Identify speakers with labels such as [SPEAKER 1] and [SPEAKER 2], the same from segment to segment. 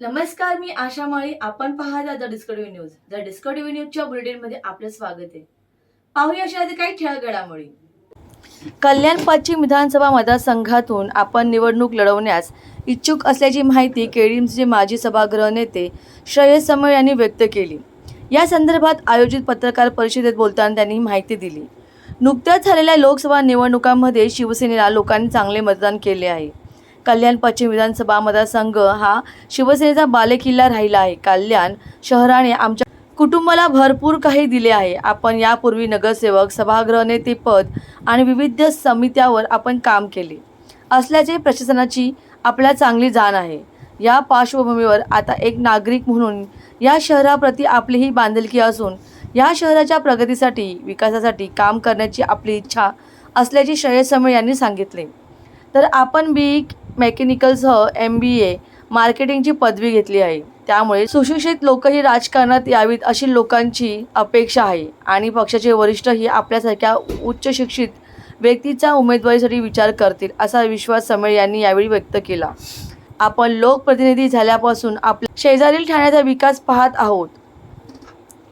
[SPEAKER 1] नमस्कार मी आशा माळी. आपण पाहता the Discovery news. The Discovery न्यूजच्या बुलेटिनमध्ये आपलं स्वागत आहे. पाहूया अशा आधी काही ठळक घडामोडी कल्याण पश्चिम विधानसभा मतदारसंघातून आपण निवडणूक लढवण्यास इच्छुक असल्याची माहिती केडीएमचे माजी सभागृह नेते श्रेयस समळ यांनी व्यक्त केली. या संदर्भात आयोजित पत्रकार परिषदेत बोलताना त्यांनी माहिती दिली. नुकत्याच झालेल्या लोकसभा निवडणुकांमध्ये शिवसेनेला लोकांनी चांगले मतदान केले आहे. कल्याण पश्चिम विधानसभा मतदारसंघ हा शिवसेनेचा बालेकिल्ला राहिला आहे. कल्याण शहराने आमच्या कुटुंबाला भरपूर काही दिले आहे. आपण यापूर्वी नगरसेवक सभागृह नेतेपद आणि विविध समित्यावर आपण काम केले. असल्याचे प्रशासनाची आपल्या चांगली जाण आहे. या पार्श्वभूमीवर आता एक नागरिक म्हणून या शहराप्रती आपली ही बांधिलकी असून या शहराच्या प्रगतीसाठी विकासासाठी काम करण्याची आपली इच्छा असल्याचे श्रेयस समळे यांनी सांगितले. तर आपण बी मेकॅनिकलसह एम बी ए मार्केटिंगची पदवी घेतली आहे. त्यामुळे सुशिक्षित लोकही राजकारणात यावीत अशी लोकांची अपेक्षा आहे. आणि पक्षाचे वरिष्ठही आपल्यासारख्या उच्च शिक्षित व्यक्तीचा उमेदवारीसाठी विचार करतील असा विश्वास समेळ यांनी यावेळी व्यक्त केला. आपण लोकप्रतिनिधी झाल्यापासून आपल्या शेजारील ठाण्याचा विकास पाहत आहोत.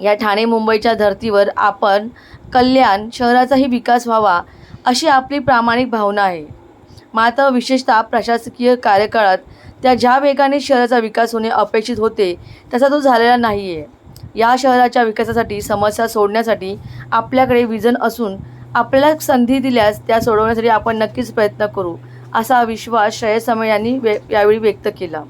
[SPEAKER 1] या ठाणे मुंबईच्या धर्तीवर आपण कल्याण शहराचाही विकास व्हावा अशी आपली प्रामाणिक भावना आहे. मात्र विशेषतः प्रशासकीय कार्यकाळात त्या ज्या वेगाने शहराचा विकास होणे अपेक्षित होते तसा तो झालेला नाही आहे या शहराच्या विकासासाठी समस्या सोडण्यासाठी आपल्याकडे विजन असून आपल्याला संधी दिल्यास त्या सोडवण्यासाठी आपण नक्कीच प्रयत्न करू असा विश्वास श्रेयस समय यांनी वे यावेळी व्यक्त केला.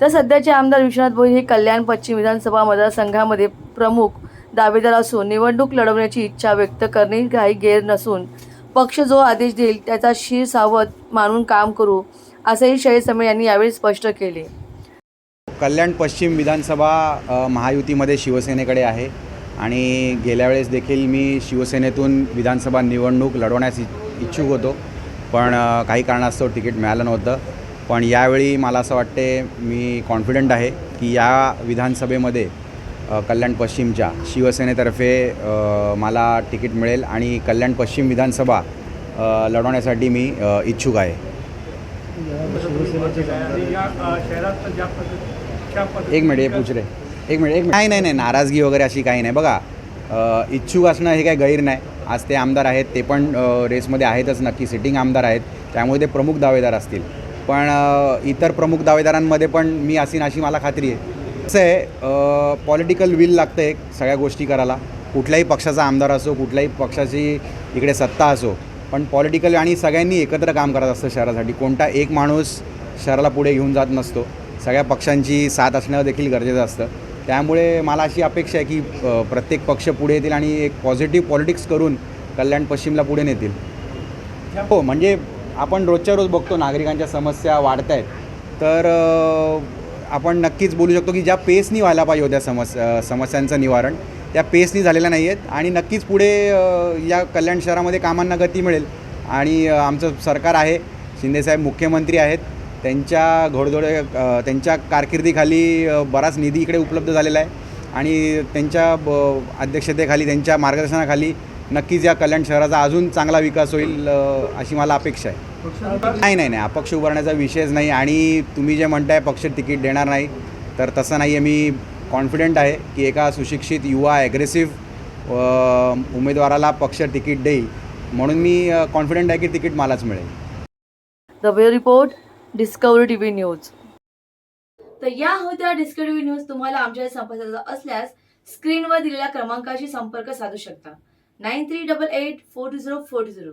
[SPEAKER 1] तर सध्याचे आमदार विश्वनाथ भोईर हे कल्याण पश्चिम विधानसभा मतदारसंघामध्ये प्रमुख दावेदार असून निवडणूक लढवण्याची इच्छा व्यक्त करणे काही गैर नसून पक्ष जो आदेश देईल त्याचा शीर सावध मानून काम करू असेही शरद समीर यांनी यावेळी स्पष्ट केले.
[SPEAKER 2] कल्याण पश्चिम विधानसभा महायुतीमध्ये शिवसेनेकडे आहे आणि गेल्या वेळेस देखील मी शिवसेनेतून विधानसभा निवडणूक लढवण्यास इ इच्छुक होतो. पण काही कारणास्तव तिकीट मिळालं नव्हतं. पण यावेळी मला असं वाटते मी कॉन्फिडंट आहे की या विधानसभेमध्ये कल्याण पश्चिमच्या. शिवसेनेतर्फे मला तिकीट मिळेल आणि कल्याण पश्चिम विधानसभा लढवण्यासाठी मी इच्छुक आहे. एक मिनिट हे पूछ रे एक मिनिट एक नाही नाही नाही नाराजगी वगैरे अशी काही नाही. बघा इच्छुक असणं हे काही गैर नाही. आज ते आमदार आहेत ते पण रेसमध्ये आहेतच नक्की सिटिंग आमदार आहेत. त्यामुळे ते प्रमुख दावेदार असतील. पण इतर प्रमुख दावेदारांमध्ये पण मी असीन अशी मला खात्री आहे. कसं आहे पॉलिटिकल विल लागतं एक सगळ्या गोष्टी करायला. कुठल्याही पक्षाचा आमदार असो कुठल्याही पक्षाची इकडे सत्ता असो पण पॉलिटिकल आणि सगळ्यांनी एकत्र काम करत असतं शहरासाठी. कोणता एक माणूस शहराला पुढे घेऊन जात नसतो. सगळ्या पक्षांची साथ असणं देखील गरजेचं असतं. त्यामुळे मला अशी अपेक्षा आहे की प्रत्येक पक्ष पुढे येतील आणि एक पॉझिटिव्ह पॉलिटिक्स करून कल्याण पश्चिमला पुढे नेतील. हो म्हणजे आपण रोजच्या रोज बघतो नागरिकांच्या समस्या वाढत आहेत तर आपण नक्कीच बोलू शकतो की ज्या पेसनी व्हायला पाहिजे होत्या समस्या समस्यांचं निवारण त्या पेसनी झालेल्या नाही आहेत आणि नक्कीच पुढे या कल्याण शहरामध्ये कामांना गती मिळेल. आणि आमचं सरकार आहे शिंदेसाहेब मुख्यमंत्री आहेत. त्यांच्या घोडदोडे त्यांच्या कारकिर्दीखाली बराच निधी इकडे उपलब्ध झालेला आहे. आणि त्यांच्या ब अध्यक्षतेखाली त्यांच्या मार्गदर्शनाखाली नक्कीच या कल्याण शहराचा अजून चांगला विकास होईल अशी मला अपेक्षा आहे. नाही नाही नाही अपक्ष उभारण्याचा विषयच नाही आणि तुम्ही जे म्हणताय पक्ष तिकीट देणार नाही तर तसं नाही आहे मी कॉन्फिडंट आहे की एका सुशिक्षित युवा ॲग्रेसिव्ह उमेदवाराला पक्ष तिकीट देईल. म्हणून मी कॉन्फिडंट आहे की तिकीट मलाच मिळेल.
[SPEAKER 1] The bureau report Discovery TV news. तर या होत्या डिस्कवरी न्यूज तुम्हाला आमच्या संपर्काचा असल्यास स्क्रीनवर दिलेल्या क्रमांकाशी संपर्क साधू शकता. Nine three double eight four two zero four two zero.